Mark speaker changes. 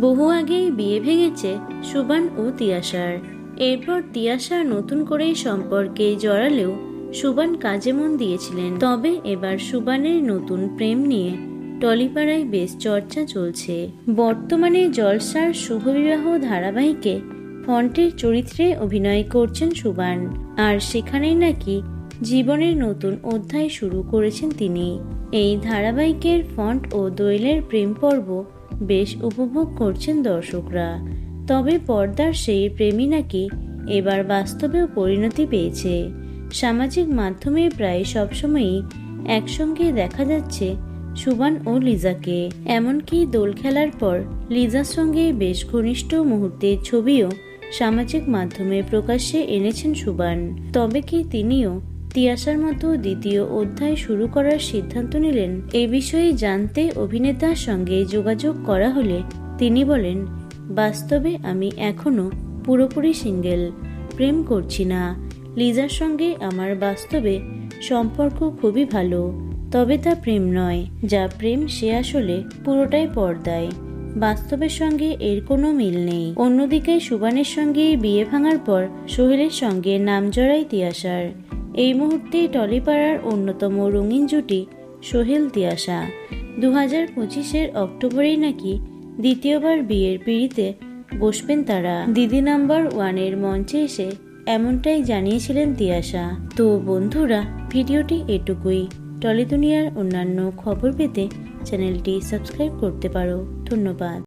Speaker 1: বহু আগেই বিয়ে ভেঙেছে সুবান ও তিয়াসার এরপর তিয়াশা নতুন করে সম্পর্কে জড়ালেও সুবান কাজে মন দিয়েছিলেন। তবে এবার সুবানের নতুন প্রেম নিয়ে টলিপাড়ায় বেশ চর্চা চলছে। বর্তমানে জলসার শুভবিবাহ ধারাবাহিকে ফন্টের চরিত্রে অভিনয় করছেন সুবান আর সেখানেই নাকি জীবনের নতুন অধ্যায় শুরু করেছেন তিনি। এই ধারাবাহিকের ফন্ট ও দৈলের প্রেম পর্ব বেশ উপভোগ করছেন দর্শকরা। তবে পর্দার সেই প্রেমী নাকি এবার বাস্তবেও পরিণতি পেয়েছে। সামাজিক মাধ্যমে প্রায় সবসময়ই একসঙ্গে দেখা যাচ্ছে সুবান ও লিজাকে। এমনকি দোল খেলার পর লিজার সঙ্গে বেশ ঘনিষ্ঠ মুহূর্তের ছবিও সামাজিক মাধ্যমে প্রকাশ্যে এনেছেন সুবান। তবে কি তিনিও তিয়াসার মতো দ্বিতীয় অধ্যায় শুরু করার সিদ্ধান্ত নিলেন। এ বিষয়ে জানতে অভিনেতার সঙ্গে যোগাযোগ করা হলে তিনি বলেন, বাস্তবে আমি এখনও পুরোপুরি সিঙ্গেল, প্রেম করছি না। লিজার সঙ্গে আমার বাস্তবে সম্পর্ক খুবই ভালো, তবে তা প্রেম নয়, যা প্রেম সে আসলে পুরোটাই পর্দায়। বাস্তবের সঙ্গে এর কোনো মিল নেই। অন্যদিকে সুবানের সঙ্গে বিয়ে ভাঙার পর সোহেলের সঙ্গে নাম জড়াই তিয়াসার এই মুহূর্তে টলিপাড়ার অন্যতম রঙিন জুটি সোহেল তিয়াসা দু হাজার পঁচিশের অক্টোবরেই নাকি দ্বিতীয়বার বিয়ের পিড়িতে বসবেন তারা। দিদি নাম্বার ওয়ানের মঞ্চে এসে এমনটাই জানিয়েছিলেন তিয়াসা তো বন্ধুরা, ভিডিওটি এটুকুই। টলি দুনিয়ার অন্যান্য খবর পেতে চ্যানেলটি সাবস্ক্রাইব করতে পারো। ধন্যবাদ।